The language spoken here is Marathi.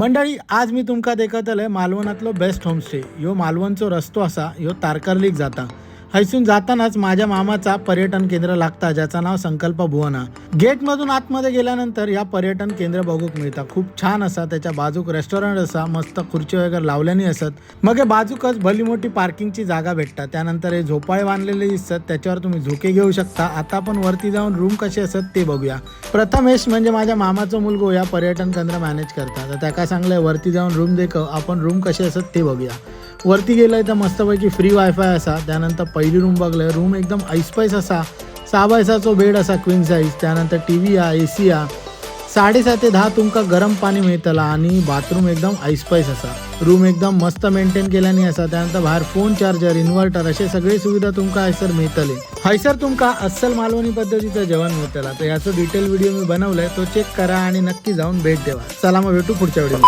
मंडळी आज मी तुमकां देखतले मालवणातलो बेस्ट होमस्टे ह्यो मालवणचो रस्तो आसा ह्यो तारकर्लीक जाता. हैसून जातानाच माझ्या मामाचा पर्यटन केंद्र लागता ज्याचं नाव संकल्प भुवना. गेटमधून आतमध्ये गेल्यानंतर या पर्यटन केंद्र बघूक मिळतं. खूप छान असा त्याच्या बाजूक रेस्टॉरंट असा मस्त खुर्ची वगैरे लावल्यानी असत. मग हे बाजूकच भली मोठी पार्किंगची जागा भेटतात त्यानंतर हे झोपाळे बांधलेले दिसतात. त्याच्यावर तुम्ही झोके घेऊ शकता. आता आपण वरती जाऊन रूम कसे असत ते बघूया. प्रथमेश म्हणजे माझ्या मामाचा मुलगो या पर्यटन केंद्र मॅनेज करता तर त्याका सांगलंय वरती जाऊन रूम देखव आपण रूम कसे असत ते बघूया. वरती गेलाय तर मस्तपैकी फ्री वायफाय असा. त्यानंतर पहिली रूम बघलंय रूम एकदम ऐसपैस असा. सहा बायसाचो बेड असा क्वीन साईज त्यानंतर टी व्ही हा ए सी हा साडेसात ते दहा तुमका गरम पाणी मिळतला आणि बाथरूम एकदम ऐसपैस असा. रूम एकदम मस्त मेंटेन केल्याने असा. त्यानंतर बाहेर फोन चार्जर इन्व्हर्टर असे सगळे सुविधा तुमका हैसर मिळतले. हैसर तुमका अस्सल मालवणी पद्धतीचं जेवण मिळतला. तर याचं डिटेल व्हिडिओ मी बनवलाय. तो चेक करा आणि नक्की जाऊन भेट देवा. चला मग भेटू पुढच्या व्हिडिओ